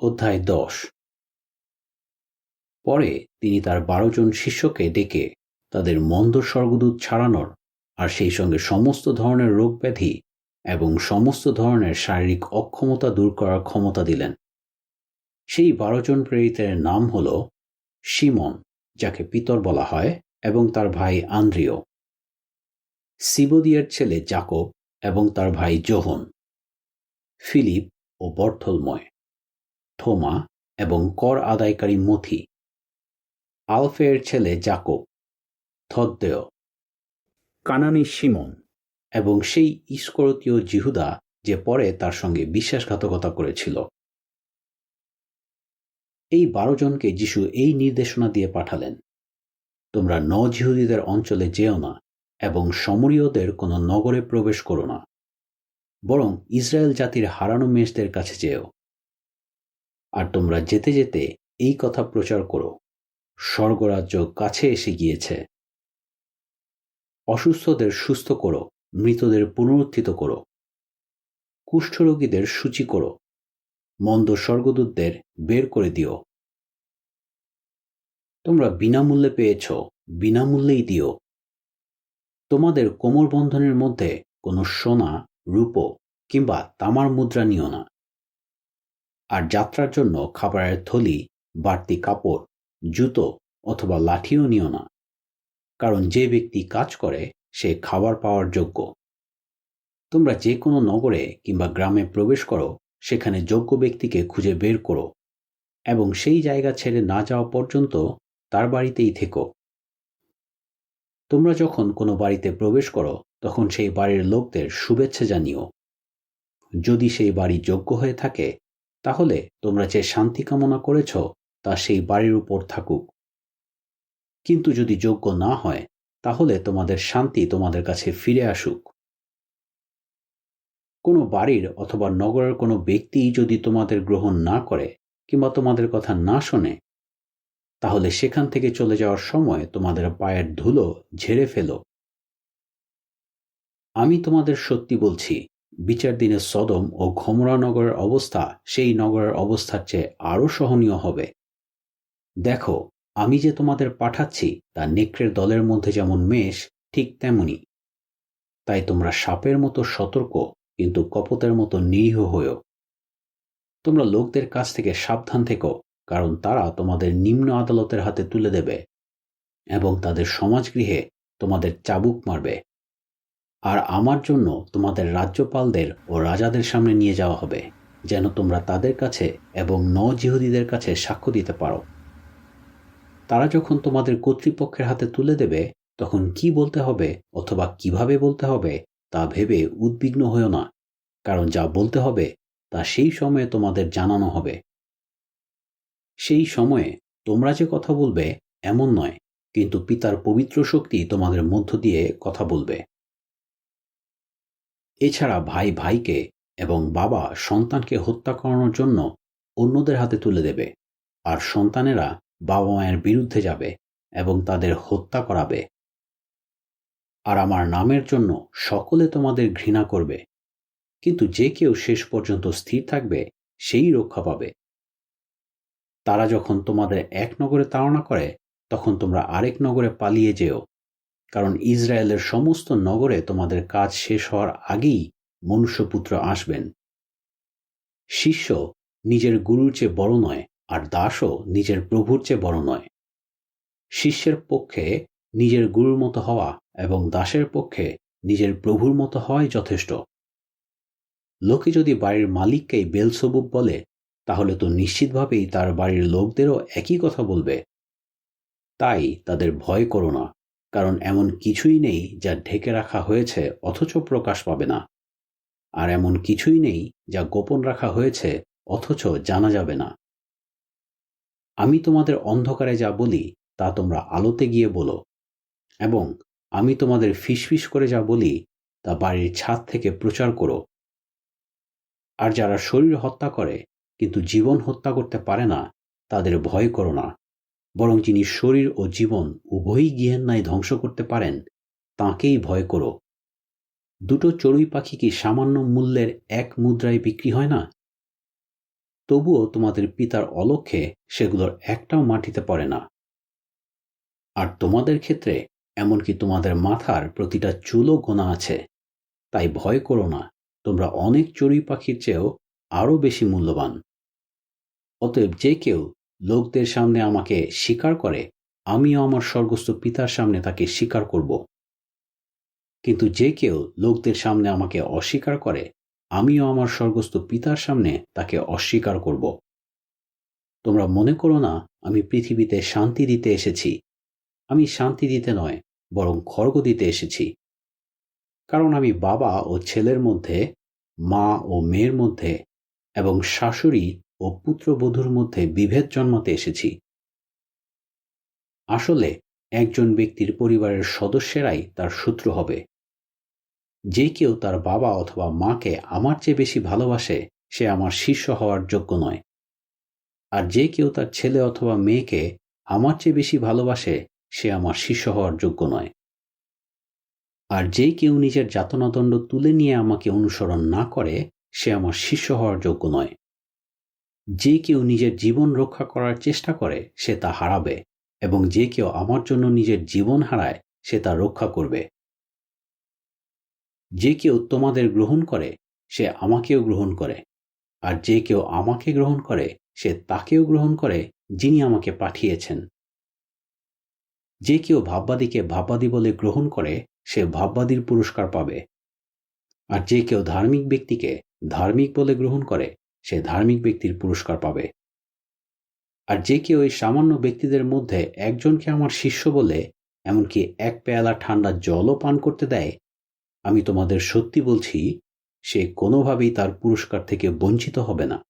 অধ্যায় দশ। পরে তিনি তার বারো জন শিষ্যকে ডেকে তাদের মন্দ স্বর্গদূত ছাড়ানোর আর সেই সঙ্গে সমস্ত ধরনের রোগ ব্যাধি এবং সমস্ত ধরনের শারীরিক অক্ষমতা দূর করার ক্ষমতা দিলেন। সেই বারো জন প্রেরিতের নাম হল সিমন যাকে পিতর বলা হয়, এবং তার ভাই আন্দ্রিয়। সিবদিয়ার ছেলে জাকব এবং তার ভাই জোহন, ফিলিপ ও বর্থলময়। থোমা এবং কর আদায়কারী মথি। আলফের ছেলে জাকব থদ্দেয় কানানি সিমন। এবং সেই ইস্করতীয় জিহুদা যে পরে তার সঙ্গে বিশ্বাসঘাতকতা করেছিল। এই বারো জনকে যিশু এই নির্দেশনা দিয়ে পাঠালেন তোমরা ন জিহুদীদের অঞ্চলে যেও না এবং সমরীয়দের কোনো নগরে প্রবেশ করো না বরং ইসরায়েল জাতির হারানো মেষদের কাছে যেও। আর তোমরা যেতে যেতে এই কথা প্রচার করো। স্বর্গরাজ্য কাছে এসে গিয়েছে। অসুস্থদের সুস্থ করো, মৃতদের পুনরুত্থিত করো। কুষ্ঠরোগীদের সূচি করো। মন্দ স্বর্গদূতদের বের করে দিও। তোমরা বিনামূল্যে পেয়েছ, বিনামূল্যেই দিও। তোমাদের কোমর বন্ধনের মধ্যে কোনো সোনা, রূপ কিংবা তামার মুদ্রা নিও না। আর যাত্রার জন্য খাবারের থলি, বাড়তি কাপড়, জুতো অথবা লাঠিও নিও না। কারণ যে ব্যক্তি কাজ করে, সে খাবার পাওয়ার যোগ্য। তোমরা যে কোনো নগরে কিংবা গ্রামে প্রবেশ করো, সেখানে যোগ্য ব্যক্তিকে খুঁজে বের করো এবং সেই জায়গা ছেড়ে না যাওয়া পর্যন্ত তার বাড়িতেই থেকো। তোমরা যখন কোনো বাড়িতে প্রবেশ করো, তখন সেই বাড়ির লোকদের শুভেচ্ছা জানিও। যদি সেই বাড়ি যোগ্য হয়ে থাকে তাহলে তোমরা যে শান্তি কামনা করেছ, তা সেই বাড়ির উপর থাকুক। কিন্তু যদি যোগ্য না হয়, তাহলে তোমাদের শান্তি তোমাদের কাছে ফিরে আসুক। কোনো বাড়ির অথবা নগরের কোনো ব্যক্তি যদি তোমাদের গ্রহণ না করে কিংবা তোমাদের কথা না শোনে, তাহলে সেখান থেকে চলে যাওয়ার সময় তোমাদের পায়ের ধুলো ঝেড়ে ফেলো। আমি তোমাদের সত্যি বলছি বিচার দিনে সদম ও ঘমরা নগরের অবস্থা সেই নগরের অবস্থার চেয়ে আরও সহনীয় হবে। দেখো, আমি যে তোমাদের পাঠাচ্ছি, তা নেকড়ের দলের মধ্যে যেমন মেষ, ঠিক তেমনি। তাই তোমরা সাপের মতো সতর্ক, কিন্তু কপতের মতো নিরীহ হয়েও। তোমরা লোকদের কাছ থেকে সাবধান থেকো, কারণ তারা তোমাদের নিম্ন আদালতের হাতে তুলে দেবে এবং তাদের সমাজগৃহে তোমাদের চাবুক মারবে। আর আমার জন্য তোমাদের রাজ্যপালদের ও রাজাদের সামনে নিয়ে যাওয়া হবে, যেন তোমরা তাদের কাছে এবং ন কাছে সাক্ষ্য দিতে পারো। তারা যখন তোমাদের কর্তৃপক্ষের হাতে তুলে দেবে, তখন কি বলতে হবে অথবা কীভাবে বলতে হবে তা ভেবে উদ্বিগ্ন হয়েও না, কারণ যা বলতে হবে তা সেই সময়ে তোমাদের জানানো হবে। সেই সময়ে তোমরা যে কথা বলবে এমন নয়, কিন্তু পিতার পবিত্র শক্তি তোমাদের মধ্য দিয়ে কথা বলবে। এছাড়া ভাই ভাইকে এবং বাবা সন্তানকে হত্যা করানোর জন্য অন্যদের হাতে তুলে দেবে। আর সন্তানেরা বাবা মায়ের বিরুদ্ধে যাবে এবং তাদের হত্যা করাবে। আর আমার নামের জন্য সকলে তোমাদের ঘৃণা করবে। কিন্তু যে কেউ শেষ পর্যন্ত স্থির থাকবে, সেই রক্ষা পাবে। তারা যখন তোমাদের এক নগরে তাড়না করে, তখন তোমরা আরেক নগরে পালিয়ে যেও। কারণ ইসরায়েলের সমস্ত নগরে তোমাদের কাজ শেষ হওয়ার আগেই মনুষ্যপুত্র আসবেন। শিষ্য নিজের গুরুর চেয়ে বড় নয়, আর দাসও নিজের প্রভুর চেয়ে বড় নয়। শিষ্যের পক্ষে নিজের গুরুর মতো হওয়া এবং দাসের পক্ষে নিজের প্রভুর মতো হওয়াই যথেষ্ট। লোকে যদি বাড়ির মালিককেই বেলসবুব বলে, তাহলে তো নিশ্চিতভাবেই তার বাড়ির লোকদেরও একই কথা বলবে। তাই তাদের ভয় করো না। কারণ এমন কিছুই নেই যা ঢেকে রাখা হয়েছে অথচ প্রকাশ পাবে না। আর এমন কিছুই নেই যা গোপন রাখা হয়েছে অথচ জানা যাবে না। আমি তোমাদের অন্ধকারে যা বলি, তা তোমরা আলোতে গিয়ে বলো। এবং আমি তোমাদের ফিসফিস করে যা বলি, তা বাড়ির ছাদ থেকে প্রচার করো। আর যারা শরীর হত্যা করে, কিন্তু জীবন হত্যা করতে পারে না, তাদের ভয় করো না। বরং যিনি শরীর ও জীবন উভয়ই নাই ধ্বংস করতে পারেন, তাঁকেই ভয় করো। দুটো চড়ুই পাখি কি সামান্য মূল্যের এক মুদ্রায় বিক্রি হয় না? তবুও তোমাদের পিতার অলক্ষ্যে সেগুলোর একটাও মাটিতে পড়ে না। আর তোমাদের ক্ষেত্রে এমনকি তোমাদের মাথার প্রতিটা চুলও গোনা আছে। তাই ভয় করো না, তোমরা অনেক চড়ুই পাখির চেয়েও আরও বেশি মূল্যবান। অতএব যে কেউ লোকদের সামনে আমাকে স্বীকার করে, আমিও আমার স্বর্গস্থ পিতার সামনে তাকে স্বীকার করব। কিন্তু যে কেউ লোকদের সামনে আমাকে অস্বীকার করে, আমিও আমার স্বর্গস্থ পিতার সামনে তাকে অস্বীকার করব। তোমরা মনে করো না, আমি পৃথিবীতে শান্তি দিতে এসেছি। আমি শান্তি দিতে নয়, বরং খড়গ দিতে এসেছি। কারণ আমি বাবা ও ছেলের মধ্যে, মা ও মেয়ের মধ্যে এবং শাশুড়ি ও পুত্রবধূর মধ্যে বিভেদ জন্মাতে এসেছি। আসলে একজন ব্যক্তির পরিবারের সদস্যেরাই তার শত্রু হবে। যে কেউ তার বাবা অথবা মাকে আমার চেয়ে বেশি ভালোবাসে, সে আমার শিষ্য হওয়ার যোগ্য নয়। আর যে কেউ তার ছেলে অথবা মেয়েকে আমার চেয়ে বেশি ভালোবাসে, সে আমার শিষ্য হওয়ার যোগ্য নয়। আর যে কেউ নিজের যাতনাদণ্ড তুলে নিয়ে আমাকে অনুসরণ না করে, সে আমার শিষ্য হওয়ার যোগ্য নয়। যে কেউ নিজের জীবন রক্ষা করার চেষ্টা করে, সে তা হারাবে, এবং যে কেউ আমার জন্য নিজের জীবন হারায়, সে তা রক্ষা করবে। যে কেউ তোমাদের গ্রহণ করে, সে আমাকেও গ্রহণ করে, আর যে কেউ আমাকে গ্রহণ করে, সে তাকেও গ্রহণ করে, যিনি আমাকে পাঠিয়েছেন। যে কেউ ভাববাদীকে ভাববাদী বলে গ্রহণ করে, সে ভাববাদীর পুরস্কার পাবে, আর যে কেউ ধার্মিক ব্যক্তিকে ধার্মিক বলে গ্রহণ করে সে ধার্মিক ব্যক্তির পুরস্কার পাবে। আর যে কেউ এই সামান্য ব্যক্তিদের মধ্যে একজনকে আমার শিষ্য বলে, এমনকি এক পেয়ালা ঠান্ডা জলও পান করতে দেয়, আমি তোমাদের সত্যি বলছি, সে কোনোভাবেই তার পুরস্কার থেকে বঞ্চিত হবে না।